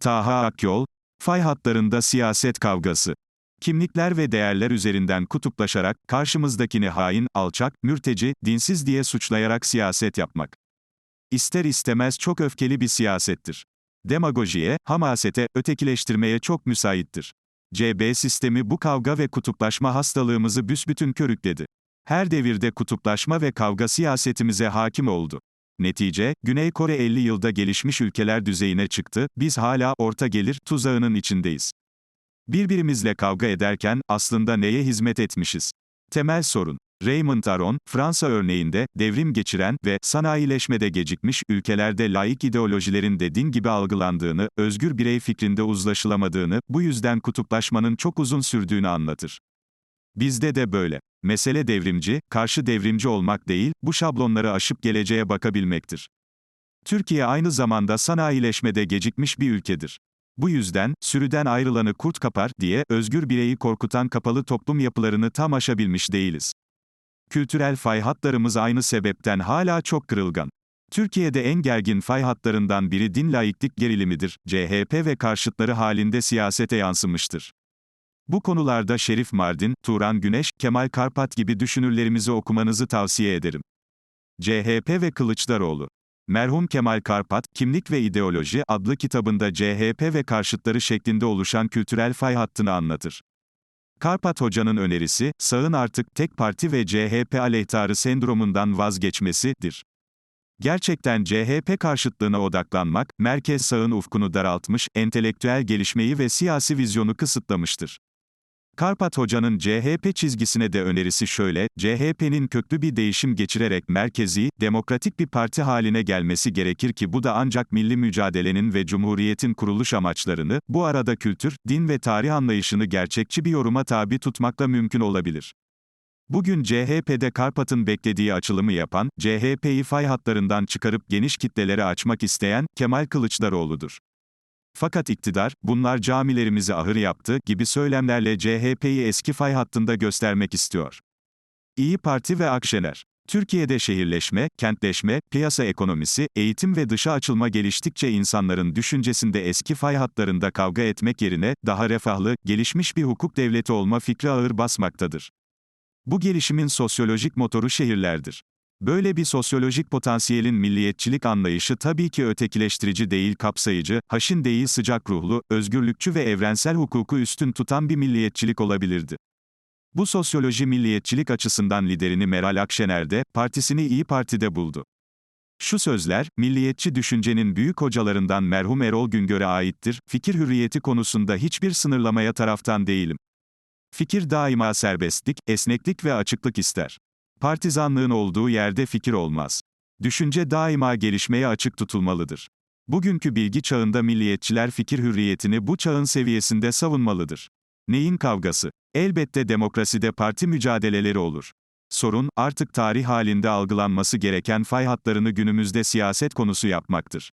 Taha Akyol, fay hatlarında siyaset kavgası. Kimlikler ve değerler üzerinden kutuplaşarak, karşımızdakini hain, alçak, mürteci, dinsiz diye suçlayarak siyaset yapmak. İster istemez çok öfkeli bir siyasettir. Demagojiye, hamasete, ötekileştirmeye çok müsaittir. CB sistemi bu kavga ve kutuplaşma hastalığımızı büsbütün körükledi. Her devirde kutuplaşma ve kavga siyasetimize hakim oldu. Netice, Güney Kore 50 yılda gelişmiş ülkeler düzeyine çıktı, biz hala orta gelir tuzağının içindeyiz. Birbirimizle kavga ederken aslında neye hizmet etmişiz? Temel sorun. Raymond Aron, Fransa örneğinde, devrim geçiren ve sanayileşmede gecikmiş ülkelerde laik ideolojilerin de din gibi algılandığını, özgür birey fikrinde uzlaşılamadığını, bu yüzden kutuplaşmanın çok uzun sürdüğünü anlatır. Bizde de böyle. Mesele devrimci, karşı devrimci olmak değil, bu şablonları aşıp geleceğe bakabilmektir. Türkiye aynı zamanda sanayileşmede gecikmiş bir ülkedir. Bu yüzden, sürüden ayrılanı kurt kapar diye özgür bireyi korkutan kapalı toplum yapılarını tam aşabilmiş değiliz. Kültürel fay hatlarımız aynı sebepten hala çok kırılgan. Türkiye'de en gergin fay hatlarından biri din laiklik gerilimidir. CHP ve karşıtları halinde siyasete yansımıştır. Bu konularda Şerif Mardin, Turan Güneş, Kemal Karpat gibi düşünürlerimizi okumanızı tavsiye ederim. CHP ve Kılıçdaroğlu Merhum Kemal Karpat, Kimlik ve İdeoloji adlı kitabında CHP ve karşıtları şeklinde oluşan kültürel fay hattını anlatır. Karpat Hoca'nın önerisi, sağın artık tek parti ve CHP aleyhtarı sendromundan vazgeçmesidir. Gerçekten CHP karşıtlığına odaklanmak, merkez sağın ufkunu daraltmış, entelektüel gelişmeyi ve siyasi vizyonu kısıtlamıştır. Karpat Hoca'nın CHP çizgisine de önerisi şöyle, CHP'nin köklü bir değişim geçirerek merkezi, demokratik bir parti haline gelmesi gerekir ki bu da ancak milli mücadelenin ve cumhuriyetin kuruluş amaçlarını, bu arada kültür, din ve tarih anlayışını gerçekçi bir yoruma tabi tutmakla mümkün olabilir. Bugün CHP'de Karpat'ın beklediği açılımı yapan, CHP'yi fay hatlarından çıkarıp geniş kitlelere açmak isteyen, Kemal Kılıçdaroğlu'dur. Fakat iktidar, bunlar camilerimizi ahır yaptı gibi söylemlerle CHP'yi eski fay hattında göstermek istiyor. İyi Parti ve Akşener Türkiye'de şehirleşme, kentleşme, piyasa ekonomisi, eğitim ve dışa açılma geliştikçe insanların düşüncesinde eski fay hatlarında kavga etmek yerine, daha refahlı, gelişmiş bir hukuk devleti olma fikri ağır basmaktadır. Bu gelişimin sosyolojik motoru şehirlerdir. Böyle bir sosyolojik potansiyelin milliyetçilik anlayışı tabii ki ötekileştirici değil kapsayıcı, haşin değil sıcak ruhlu, özgürlükçü ve evrensel hukuku üstün tutan bir milliyetçilik olabilirdi. Bu sosyoloji milliyetçilik açısından liderini Meral Akşener'de, partisini İyi Parti'de buldu. Şu sözler, milliyetçi düşüncenin büyük hocalarından merhum Erol Güngör'e aittir, fikir hürriyeti konusunda hiçbir sınırlamaya taraftan değilim. Fikir daima serbestlik, esneklik ve açıklık ister. Partizanlığın olduğu yerde fikir olmaz. Düşünce daima gelişmeye açık tutulmalıdır. Bugünkü bilgi çağında milliyetçiler fikir hürriyetini bu çağın seviyesinde savunmalıdır. Neyin kavgası? Elbette demokraside parti mücadeleleri olur. Sorun, artık tarih halinde algılanması gereken fay hatlarını günümüzde siyaset konusu yapmaktır.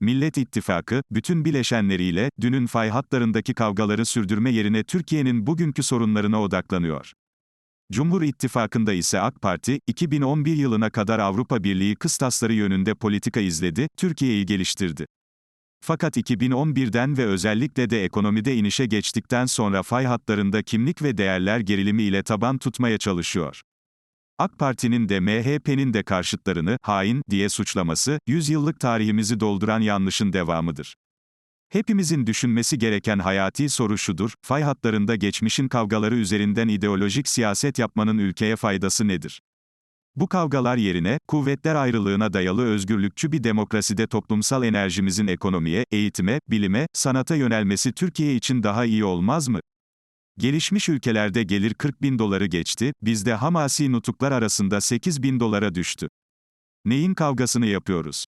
Millet İttifakı, bütün bileşenleriyle, dünün fay hatlarındaki kavgaları sürdürme yerine Türkiye'nin bugünkü sorunlarına odaklanıyor. Cumhur İttifakı'nda ise AK Parti, 2011 yılına kadar Avrupa Birliği kıstasları yönünde politika izledi, Türkiye'yi geliştirdi. Fakat 2011'den ve özellikle de ekonomide inişe geçtikten sonra fay hatlarında kimlik ve değerler gerilimi ile taban tutmaya çalışıyor. AK Parti'nin de MHP'nin de karşıtlarını hain diye suçlaması, 100 yıllık tarihimizi dolduran yanlışın devamıdır. Hepimizin düşünmesi gereken hayati soru şudur, fay hatlarında geçmişin kavgaları üzerinden ideolojik siyaset yapmanın ülkeye faydası nedir? Bu kavgalar yerine, kuvvetler ayrılığına dayalı özgürlükçü bir demokraside toplumsal enerjimizin ekonomiye, eğitime, bilime, sanata yönelmesi Türkiye için daha iyi olmaz mı? Gelişmiş ülkelerde gelir 40 bin doları geçti, bizde hamasi nutuklar arasında 8 bin dolara düştü. Neyin kavgasını yapıyoruz?